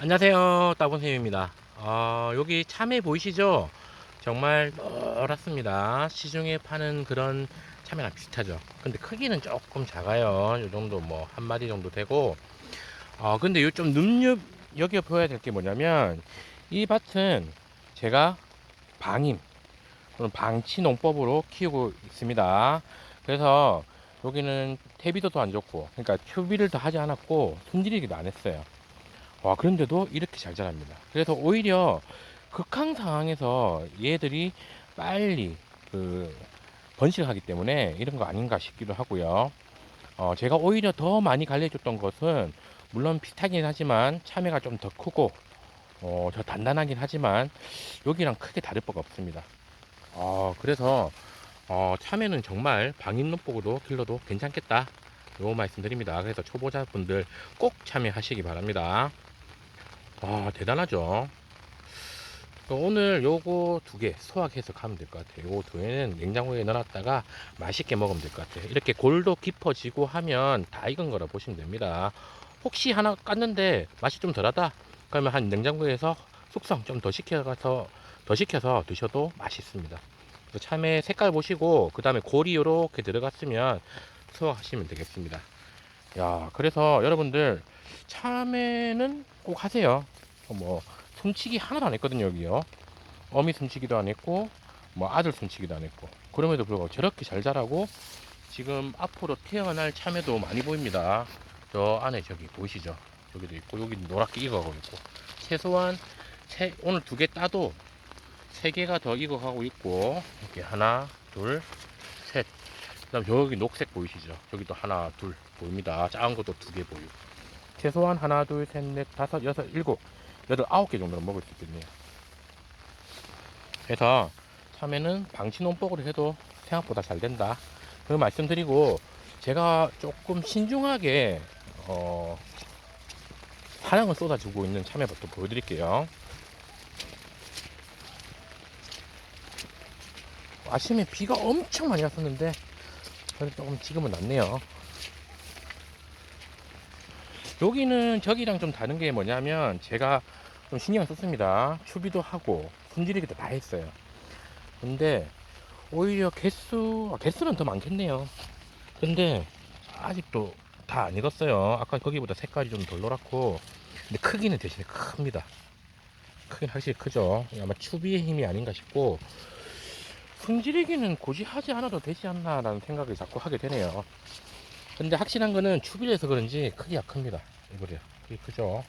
안녕하세요. 따본쌤입니다. 어, 여기 참외 보이시죠? 정말 노랗습니다. 시중에 파는 그런 참외랑 비슷하죠. 근데 크기는 조금 작아요. 이 정도 뭐 한 마디 정도 되고. 어 근데 요좀 눈여 여겨 보여야 될 게 뭐냐면 이 밭은 제가 방임 또는 방치 농법으로 키우고 있습니다. 그래서 여기는 퇴비도도 안 좋고 그러니까 추비를 더 하지 않았고 손질이기도 안 했어요 와 그런데도 이렇게 잘 자랍니다. 그래서 오히려 극한 상황에서 얘들이 빨리 그 번식하기 때문에 이런 거 아닌가 싶기도 하고요. 어, 제가 오히려 더 많이 관리해줬던 것은 물론 비슷하긴 하지만 참외가 좀 더 크고 어, 더 단단하긴 하지만 여기랑 크게 다를 바가 없습니다. 어, 그래서 어, 참외는 정말 방임농법으로 길러도 괜찮겠다. 요 말씀드립니다. 그래서 초보자분들 꼭 참여하시기 바랍니다 와 대단하죠. 그 오늘 요거 두 개 소화해서 가면 될 것 같아요. 요거 두 개는 냉장고에 넣어놨다가 맛있게 먹으면 될 것 같아요. 이렇게 골도 깊어지고 하면 다 익은 거라 보시면 됩니다. 혹시 하나 깠는데 맛이 좀 덜하다? 그러면 한 냉장고에서 숙성 좀 더 시켜서 더 시켜서 드셔도 맛있습니다. 참외 색깔 보시고 그 다음에 골이 요렇게 들어갔으면 수확하시면 되겠습니다. 야 그래서 여러분들 참외는 꼭 하세요. 어, 뭐 숨치기 하나도 안 했거든요 여기요. 어미 숨치기도 안 했고 뭐 아들 숨치기도 안 했고 그럼에도 불구하고 저렇게 잘 자라고 지금 앞으로 태어날 참외도 많이 보입니다. 저 안에 저기 보이시죠? 저기도 있고 여기 노랗게 익어가고 있고 최소한 세, 오늘 두 개 따도 세 개가 더 익어가고 있고 이렇게 하나 둘셋 그다음 저기 녹색 보이시죠? 저기도 하나 둘 보입니다. 작은 것도 두 개 보이고 최소한 하나, 둘, 셋, 넷, 다섯, 여섯, 일곱, 여덟, 아홉 개 정도는 먹을 수 있겠네요. 그래서 참외는 방치농법으로 해도 생각보다 잘 된다. 그 말씀드리고 제가 조금 신중하게 어, 사랑을 쏟아주고 있는 참외밭도 보여드릴게요. 아침에 비가 엄청 많이 왔었는데 그래도 조금 지금은 낫네요. 여기는 저기랑 좀 다른 게 뭐냐면 제가 좀 신경을 썼습니다. 추비도 하고 손질이기도 다 했어요. 근데 오히려 개수, 아, 개수는 더 많겠네요. 근데 아직도 다 안 익었어요. 아까 거기보다 색깔이 좀 덜 노랗고 근데 크기는 대신에 큽니다. 크긴 확실히 크죠. 아마 추비의 힘이 아닌가 싶고 손질이기는 굳이 하지 않아도 되지 않나라는 생각을 자꾸 하게 되네요. 근데 확실한 거는 추비해서 그런지 크기 약합니다. 이거래요. 크기 크죠?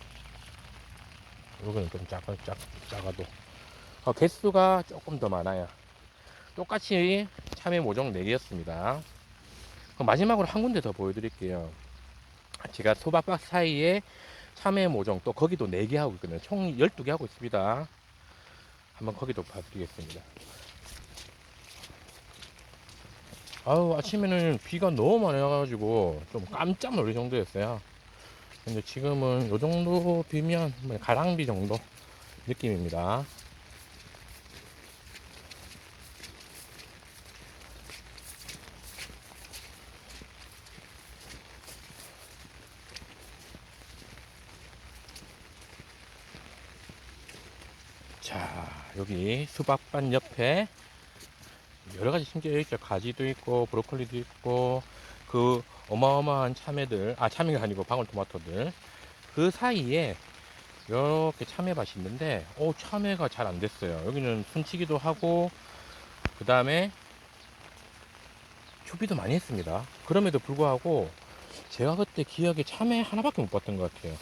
이거는 좀 작아, 작, 작아도. 어, 개수가 조금 더 많아요. 똑같이 참외 모종 4개였습니다. 마지막으로 한 군데 더 보여드릴게요. 제가 소박박 사이에 참외 모종 또 거기도 4개 하고 있거든요. 총 12개 하고 있습니다. 한번 거기도 봐드리겠습니다. 아우 아침에는 비가 너무 많이 와가지고 좀 깜짝 놀랄 정도였어요. 근데 지금은 요 정도 비면 뭐 가랑비 정도 느낌입니다. 자 여기 수박밭 옆에 여러 가지 심겨 있죠. 가지도 있고 브로콜리도 있고 그 어마어마한 참외들 아 참외가 아니고 방울토마토들 그 사이에 이렇게 참외밭이 있는데 오 참외가 잘 안 됐어요. 여기는 숨치기도 하고 그 다음에 추비도 많이 했습니다. 그럼에도 불구하고 제가 그때 기억에 참외 하나밖에 못 봤던 것 같아요.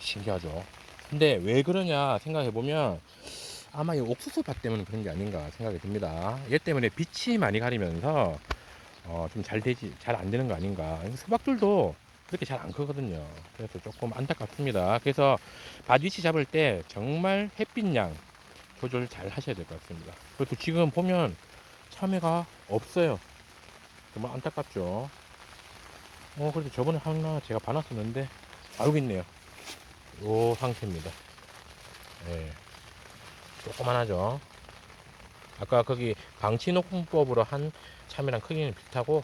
신기하죠. 근데 왜 그러냐 생각해 보면 아마 이 옥수수 밭 때문에 그런 게 아닌가 생각이 듭니다. 얘 때문에 빛이 많이 가리면서 어, 좀 잘 되지 잘 안 되는 거 아닌가. 수박들도 그렇게 잘 안 크거든요. 그래서 조금 안타깝습니다. 그래서 밭 위치 잡을 때 정말 햇빛양 조절 잘 하셔야 될 것 같습니다. 그리고 지금 보면 참외가 없어요. 정말 안타깝죠. 어, 그래도 저번에 하나 제가 봐놨었는데 알고 있네요. 요 상태입니다. 예. 조그만하죠. 아까 거기 방치녹음법으로 한 참외랑 크기는 비슷하고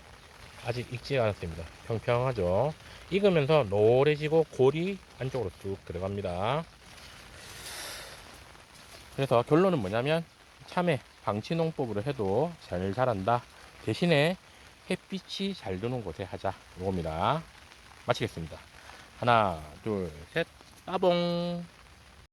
아직 익지 않았습니다. 평평하죠. 익으면서 노래지고 골이 안쪽으로 쭉 들어갑니다. 그래서 결론은 뭐냐면 참외 방치농법으로 해도 잘 자란다. 대신에 햇빛이 잘 드는 곳에 하자. 이겁니다. 마치겠습니다. 하나, 둘, 셋, 따봉.